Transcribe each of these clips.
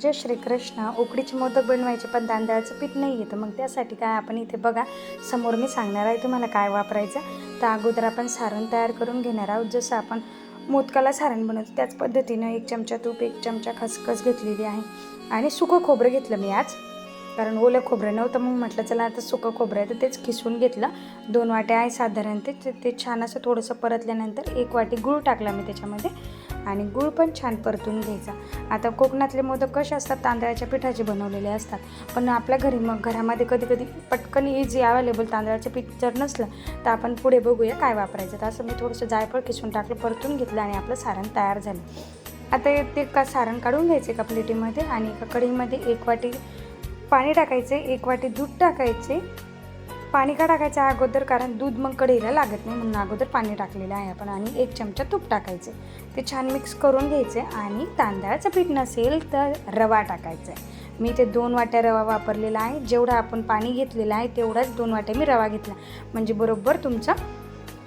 जय श्रीकृष्ण. उकडीचे मोदक बनवायचे पण तांदळाचं पीठ नाही येतं. मग त्यासाठी काय आपण इथे बघा समोर मी सांगणार आहे तुम्हाला काय वापरायचं. तर अगोदर आपण सारण तयार करून घेणार आहोत. जसं आपण मोदकाला सारण बनवतो त्याच पद्धतीनं एक चमचा तूप एक चमचा खसखस घेतलेली आहे. आणि सुकं खोबरं घेतलं मी आज. कारण ओलं खोबरं नव्हतं मग म्हटलं चला आता सुकं खोबरं आहे तर तेच खिसून घेतलं. दोन वाट्या आहे साधारण ते ते- ते छान असं थोडंसं परतल्यानंतर एक वाटी गूळ टाकला मी त्याच्यामध्ये. आणि गूळ पण छान परतून घ्यायचा. आता कोकणातले मोदक कसे असतात? तांदळाच्या पिठाचे बनवलेले असतात. पण आपल्या घरी मग घरामध्ये कधी कधी पटकन इझी अवेलेबल तांदळाचं पीठ जर नसलं तर आपण पुढे बघूया काय वापरायचं. तर असं मी थोडंसं जायफळ किसून टाकलं परतून घेतलं आणि आपलं सारण तयार झालं. आता ते का सारण काढून घ्यायचे एका प्लेटीमध्ये आणि एका कढीमध्ये एक वाटी पाणी टाकायचे एक वाटी दूध टाकायचे पाणी का टाकायचं आहे अगोदर? कारण दूध मग कढईला लागत नाही म्हणून अगोदर पाणी टाकलेलं आहे आपण. आणि एक चमचा तूप टाकायचे ते छान मिक्स करून घ्यायचे आणि तांदळाचं पीठ नसेल तर रवा टाकायचा आहे. मी ते दोन वाट्या रवा वापरलेला आहे. जेवढा आपण पाणी घेतलेलं आहे तेवढाच दोन वाट्या मी रवा घेतला. म्हणजे बरोबर तुमचा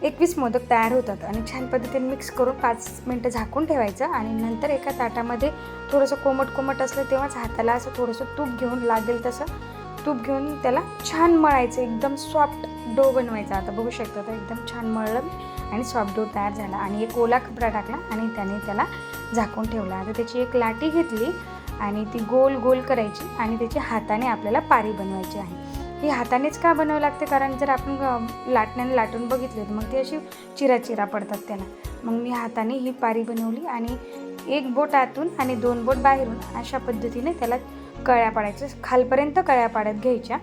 एकवीस मोदक तयार होतात. आणि छान पद्धतीने मिक्स करून पाच मिनटं झाकून ठेवायचं. आणि नंतर एका ताटामध्ये थोडंसं कोमट कोमट असलं तेव्हाच हाताला असं थोडंसं तूप घेऊन लागेल तसं. तूप घेऊन त्याला छान मळायचं एकदम सॉफ्ट डो बनवायचा. आता बघू शकता तर एकदम छान मळलं आणि सॉफ्ट डो तयार झाला. आणि एक ओला कपडा टाकला आणि त्याने त्याला झाकून ठेवला. आता त्याची एक लाटी घेतली आणि ती गोल गोल करायची आणि त्याची हाताने आपल्याला पारी बनवायची आहे. ही हातानेच का बनवावं लागते? कारण जर आपण लाटण्याने लाटून बघितले तर मग ती अशी चिराचिरा पडतात त्याला. मग मी हाताने ही पारी बनवली आणि एक बोट आतून आणि दोन बोट बाहेरून अशा पद्धतीने त्याला कळ्या पाडायच्या खालपर्यंत कळ्या पाडत घ्यायच्या.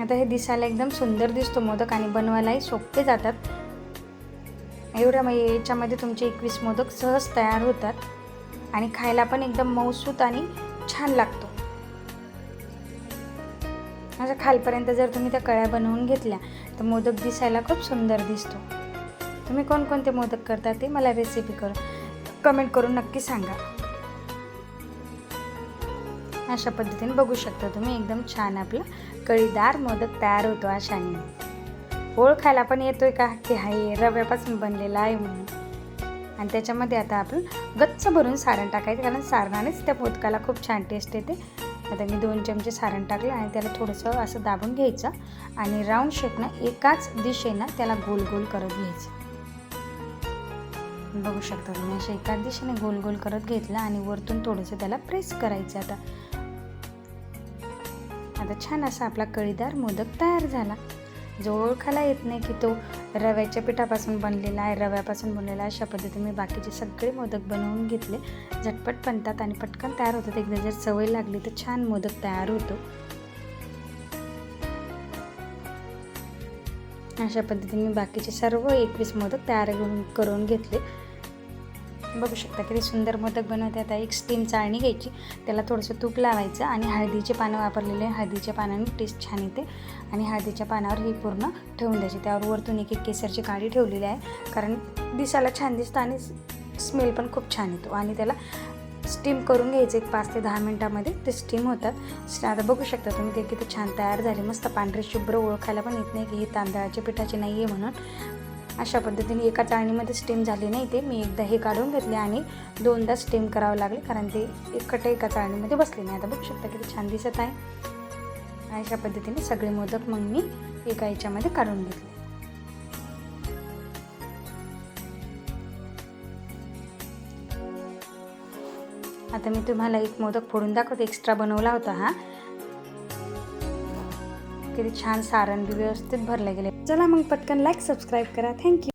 आता हे दिसायला एकदम सुंदर दिसतो मोदक आणि बनवायलाही सोपे जातात. एवढ्या मग याच्यामध्ये तुमचे एकवीस मोदक सहज तयार होतात आणि खायला पण एकदम मऊसूत आणि छान लागतो. असं खालपर्यंत जर तुम्ही त्या कळ्या बनवून घेतल्या तर मोदक दिसायला खूप सुंदर दिसतो. तुम्ही कोणकोणते मोदक करता ते मला रेसिपी करू कमेंट करून नक्की सांगा. अशा पद्धतीने बघू शकता तुम्ही. एकदम छान आपला कळीदार मोदक तयार होतो अशाने ओळखायला पण येतोय का? की हाय रव्यापासून बनलेला आहे म्हणून. आणि त्याच्यामध्ये आता आपण गच्च भरून सारण टाकायचं कारण सारणानेच त्या मोदकाला खूप छान टेस्ट येते. आता मी दोन चमचे सारण टाकलं आणि त्याला थोडंसं असं दाबून घ्यायचं आणि राऊंड शेपनं एकाच दिशेनं त्याला गोल गोल करत घ्यायचं. बघू शकता तुम्ही. अशा एका दिशेने गोल गोल करत घेतलं आणि वरतून थोडंसं त्याला प्रेस करायचं आता. आता छान असा आपला कळीदार मोदक तयार झाला. जो ओळखायला येत नाही की तो रव्याच्या पिठापासून बनलेला आहे रव्यापासून बनलेला आहे अशा पद्धतीने मी बाकीचे सगळे मोदक बनवून घेतले. झटपट बनतात आणि पटकन तयार होतात. एकदा जर सवय लागली तर छान मोदक तयार होतो. अशा पद्धतीने मी बाकीचे सर्व एकवीस मोदक तयार करून करून घेतले. बघू शकता किती सुंदर मोदक बनवते. आता एक स्टीम चाळणी घ्यायची. त्याला थोडंसं तूप लावायचं आणि हळदीचे पानं वापरलेले हळदीच्या पानाने टेस्ट छान येते. आणि हळदीच्या पानावर ही पूर्ण ठेवून द्यायची. त्यावर वरतून एक एक केसरची काडी ठेवलेली आहे. कारण दिसायला छान दिसतं आणि स्मेल पण खूप छान येतो. आणि त्याला स्टीम करून घ्यायचं एक पाच ते दहा मिनटामध्ये. ते स्टीम होतात. आता बघू शकता तुम्ही ते किती छान तयार झाले. मस्त पांढरे शुभ्र ओळखायला पण येत नाही की हे तांदळाच्या पिठाचे नाही आहे म्हणून. अशा पद्धतीने एका चाळणीमध्ये स्टीम झाली नाही ते. मी एकदा हे काढून घेतले आणि दोनदा स्टीम करावं लागले कारण ते एकट एका चाळणीमध्ये बसले नाही. आता बघू शकता किती छान दिसत आहे. अशा पद्धतीने सगळे मोदक मग मी एका याच्यामध्ये काढून घेतले. आता मी तुम्हाला एक मोदक फोडून दाखवते. एक्स्ट्रा बनवला होता हा. किती छान सारण बी व्यवस्थित भरले गेले. चला मग पटकन लाईक सबस्क्राईब करा. थँक्यू